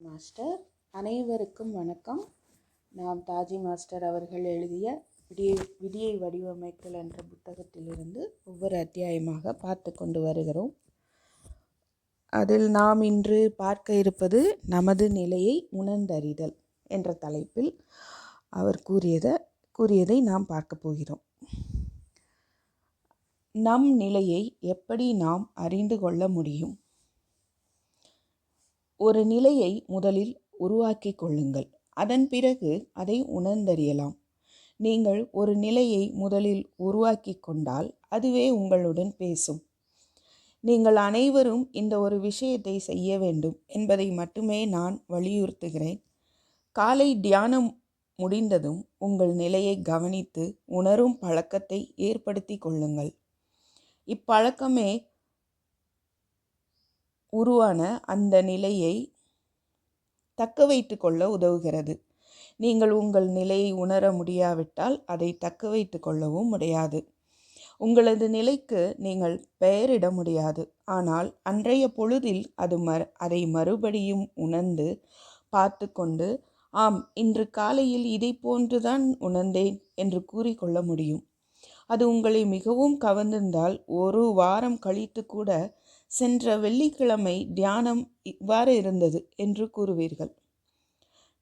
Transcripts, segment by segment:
Master அனைவருக்கும் வணக்கம். நாம் தாஜி மாஸ்டர் அவர்கள் எழுதிய விடியை விடியை வடிவமைத்தல் என்ற புத்தகத்திலிருந்து ஒவ்வொரு அத்தியாயமாக பார்த்து கொண்டு வருகிறோம். அதில் நாம் இன்று பார்க்க இருப்பது நமது நிலையை உணர்ந்தறிதல் என்ற தலைப்பில் அவர் கூறியத கூறியதை நாம் பார்க்க போகிறோம். நம் நிலையை எப்படி நாம் அறிந்து கொள்ள முடியும்? ஒரு நிலையை முதலில் உருவாக்கி கொள்ளுங்கள். அதன் பிறகு அதை உணர்ந்தறியலாம். நீங்கள் ஒரு நிலையை முதலில் உருவாக்கி கொண்டால் அதுவே உங்களுடன் பேசும். நீங்கள் அனைவரும் இந்த ஒரு விஷயத்தை செய்ய வேண்டும் என்பதை மட்டுமே நான் வலியுறுத்துகிறேன். காலை தியானம் முடிந்ததும் உங்கள் நிலையை கவனித்து உணரும் பழக்கத்தை ஏற்படுத்தி கொள்ளுங்கள். இப்பழக்கமே உருவான அந்த நிலையை தக்க வைத்து கொள்ள உதவுகிறது. நீங்கள் உங்கள் நிலையை உணர முடியாவிட்டால் அதை தக்க வைத்து கொள்ளவும் முடியாது. உங்களது நிலைக்கு நீங்கள் பெயரிட முடியாது. ஆனால் அன்றைய பொழுதில் அது மறு அதை மறுபடியும் உணர்ந்து பார்த்து கொண்டு ஆம் இன்று காலையில் இதை போன்றுதான் உணர்ந்தேன் என்று கூறிக்கொள்ள முடியும். அது உங்களை மிகவும் கவர்ந்திருந்தால் ஒரு வாரம் கழித்து கூட சென்ற வெள்ளிக்கிழமை தியானம் இவ்வாறு இருந்தது என்று கூறுவீர்கள்.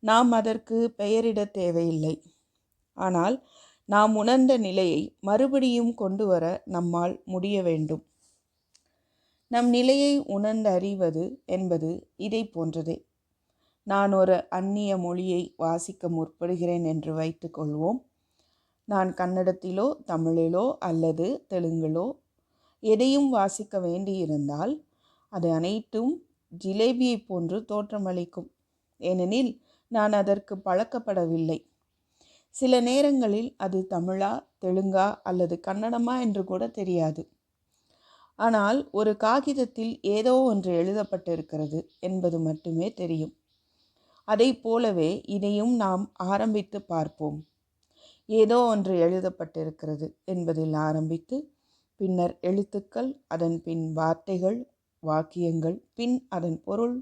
நாம் அதற்கு பெயரிட தேவையில்லை. ஆனால் நாம் உணர்ந்த நிலையை மறுபடியும் கொண்டு வர நம்மால் முடிய வேண்டும். நம் நிலையை உணர்ந்து அறிவது என்பது இதை போன்றதே. நான் ஒரு அந்நிய மொழியை வாசிக்க முற்படுகிறேன் என்று வைத்துக்கொள்வோம் நான் கன்னடத்திலோ தமிழிலோ அல்லது தெலுங்கிலோ எதையும் வாசிக்க வேண்டியிருந்தால் அது அனைத்தும் ஜிலேபியை போன்று தோற்றமளிக்கும். ஏனெனில் நான் அதற்கு பழக்கப்படவில்லை. சில நேரங்களில் அது தமிழா தெலுங்கா அல்லது கன்னடமா என்று கூட தெரியாது. ஆனால் ஒரு காகிதத்தில் ஏதோ ஒன்று எழுதப்பட்டிருக்கிறது என்பது மட்டுமே தெரியும். அதை போலவே இதையும் நாம் ஆரம்பித்து பார்ப்போம். ஏதோ ஒன்று எழுதப்பட்டிருக்கிறது என்பதில் ஆரம்பித்து பின்னர் எழுத்துக்கள் அதன் பின் வார்த்தைகள் வாக்கியங்கள் பின் அதன் பொருள்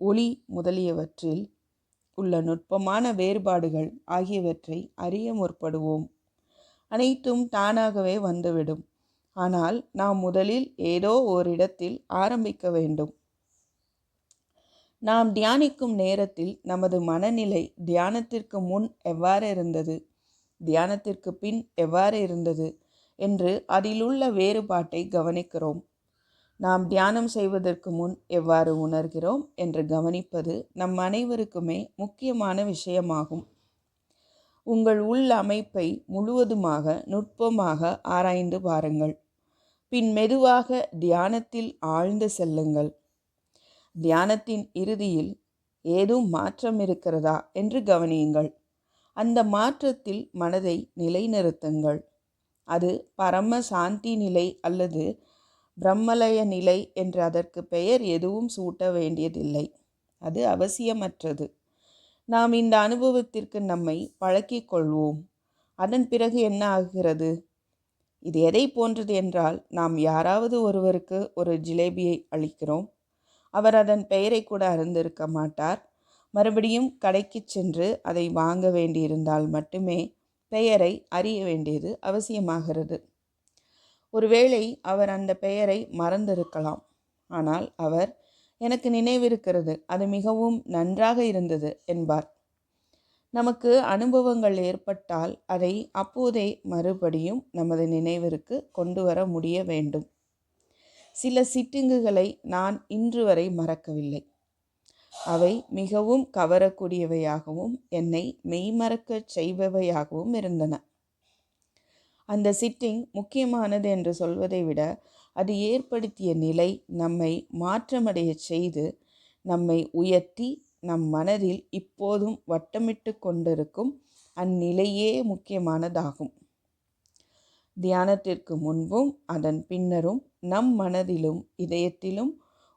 ஒளி முதலியவற்றில் உள்ள நுட்பமான வேறுபாடுகள் ஆகியவற்றை அறிய முற்படுவோம். அனைத்தும் தானாகவே வந்துவிடும். ஆனால் நாம் முதலில் ஏதோ ஓரிடத்தில் ஆரம்பிக்க வேண்டும். நாம் தியானிக்கும் நேரத்தில் நமது மனநிலை தியானத்திற்கு முன் எவ்வாறு இருந்தது? தியானத்திற்கு பின் எவ்வாறு இருந்தது என்று அதிலுள்ள வேறுபாட்டை கவனிக்கிறோம். நாம் தியானம் செய்வதற்கு முன் எவ்வாறு உணர்கிறோம் என்று கவனிப்பது நம் அனைவருக்குமே முக்கியமான விஷயமாகும். உங்கள் உள் அமைப்பை முழுவதுமாக நுட்பமாக ஆராய்ந்து பாருங்கள். பின் மெதுவாக தியானத்தில் ஆழ்ந்து செல்லுங்கள். தியானத்தின் இறுதியில் ஏதும் மாற்றம் இருக்கிறதா என்று கவனியுங்கள். அந்த மாற்றத்தில் மனதை நிலைநிறுத்துங்கள். அது பரம சாந்தி நிலை அல்லது பிரம்மலய நிலை என்று அதற்கு பெயர் எதுவும் சூட்ட வேண்டியதில்லை. அது அவசியமற்றது. நாம் இந்த அனுபவத்திற்கு நம்மை பழக்கிக் கொள்வோம். அதன் பிறகு என்ன ஆகிறது? இது எதை போன்றது என்றால் நாம் யாராவது ஒருவருக்கு ஒரு ஜிலேபியை அளிக்கிறோம். அவர் அதன் பெயரை கூட அறிந்திருக்க மாட்டார். மறுபடியும் கடைக்கு சென்று அதை வாங்க வேண்டியிருந்தால் மட்டுமே பெயரை அறிய வேண்டியது அவசியமாகிறது. ஒருவேளை அவர் அந்த பெயரை மறந்திருக்கலாம். ஆனால் அவர் எனக்கு நினைவிருக்கிறது அது மிகவும் நன்றாக இருந்தது என்பார். நமக்கு அனுபவங்கள் ஏற்பட்டால் அதை அப்போதே மறுபடியும் நமது நினைவிற்கு கொண்டு வர முடிய வேண்டும். சில சிட்டிங்குகளை நான் இன்று வரை மறக்கவில்லை. அவை மிகவும் கவரக்கூடியவையாகவும் என்னை மெய்மறக்கச் செய்பவையாகவும் இருந்தன. அந்த சிட்டிங் முக்கியமானது என்று சொல்வதை விட அது ஏற்படுத்திய நிலை நம்மை மாற்றமடைய செய்து நம்மை உயர்த்தி நம் மனதில் இப்போதும் வட்டமிட்டு கொண்டிருக்கும் அந்நிலையே முக்கியமானதாகும். தியானத்திற்கு முன்பும் அதன் பின்னரும் நம் மனதிலும் இதயத்திலும்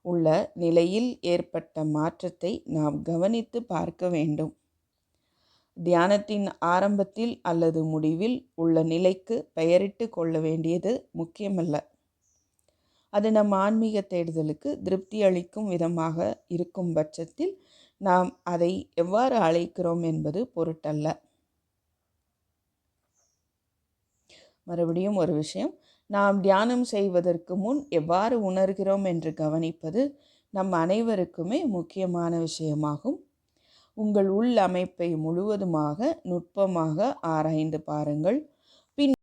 உள்ள நிலையில் ஏற்பட்ட மாற்றத்தை நாம் கவனித்து பார்க்க வேண்டும். தியானத்தின் ஆரம்பத்தில் அல்லது முடிவில் உள்ள நிலைக்கு பெயரிட்டு கொள்ள வேண்டியது முக்கியமல்ல. அது நம் ஆன்மீக தேடுதலுக்கு திருப்தி அளிக்கும் விதமாக இருக்கும் பட்சத்தில் நாம் அதை எவ்வாறு அழைக்கிறோம் என்பது பொருட்டல்ல. மறுபடியும் ஒரு விஷயம். நாம் தியானம் செய்வதற்கு முன் எவ்வாறு உணர்கிறோம் என்று கவனிப்பது நம் அனைவருக்குமே முக்கியமான விஷயமாகும். உங்கள் உள் அமைப்பை முழுவதுமாக நுட்பமாக ஆராய்ந்து பாருங்கள். பின்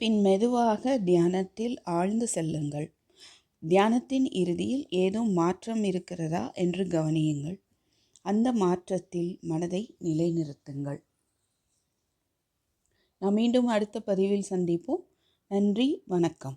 பின் மெதுவாக தியானத்தில் ஆழ்ந்து செல்லுங்கள். தியானத்தின் இறுதியில் ஏதும் மாற்றம் இருக்கிறதா என்று கவனியுங்கள். அந்த மாற்றத்தில் மனதை நிலைநிறுத்துங்கள். நாம் மீண்டும் அடுத்த பதிவில் சந்திப்போம். நன்றி வணக்கம்.